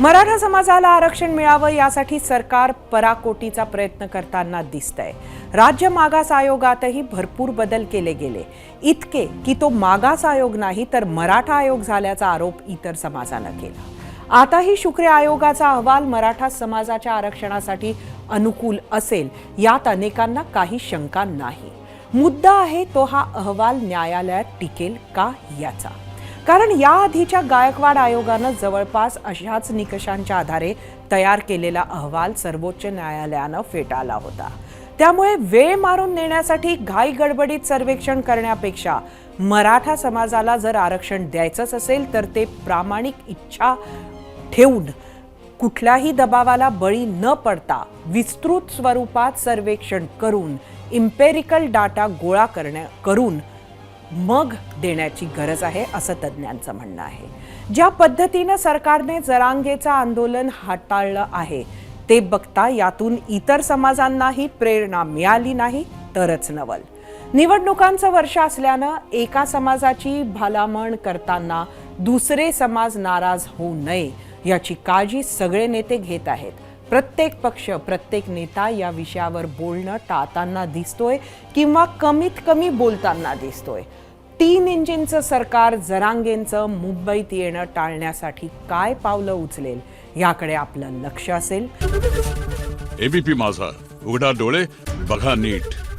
मराठा समाजाला आरक्षण मिळावं यासाठी सरकार पराकोटीचा प्रयत्न करताना दिसतंय. राज्य मागास आयोगातही भरपूर बदल केले गेले. इतके की तो मागास आयोग नाही तर मराठा आयोग झाल्याचा आरोप इतर समाजानं केला. आताही शुक्र आयोगाचा अहवाल मराठा समाजाच्या आरक्षणासाठी अनुकूल असेल यात अनेकांना काही शंका नाही. मुद्दा आहे तो हा अहवाल न्यायालयात टिकेल का याचा? कारण याआधीच्या गायकवाड आयोगानं जवळपास अशाच निकषांच्या आधारे तयार केलेला अहवाल सर्वोच्च न्यायालयानं फेटाळला होता. त्यामुळे वेळ मारून नेण्यासाठी घाई गडबडीत सर्वेक्षण करण्यापेक्षा मराठा समाजाला जर आरक्षण द्यायचंच असेल तर ते प्रामाणिक इच्छा ठेवून कुठल्याही दबावाला बळी न पडता विस्तृत स्वरूपात सर्वेक्षण करून इम्पेरिकल डाटा गोळा करण्या करून मग देण्याची गरज आहे असं तज्ज्ञांचं म्हणणं आहे. ज्या पद्धतीनं सरकारने जरांगेचं आंदोलन हाताळलं आहे ते बघता यातून इतर समाजांनाही प्रेरणा मिळाली नाही तरच नवल. निवडणुकांचं वर्ष असल्यानं एका समाजाची भलामण करताना दुसरे समाज नाराज होऊ नये याची काळजी सगळे नेते घेत आहेत. प्रत्येक पक्ष प्रत्येक नेता या विषयावर बोलणं टाळताना दिसतोय किंवा कमीत कमी बोलताना दिसतोय. तीन इंजिनचं सरकार जरांगेंचं मुंबईत येणं टाळण्यासाठी काय पावलं उचलेल याकडे आपलं लक्ष असेल. एबीपी माझा. उघडा डोळे बघा नीट.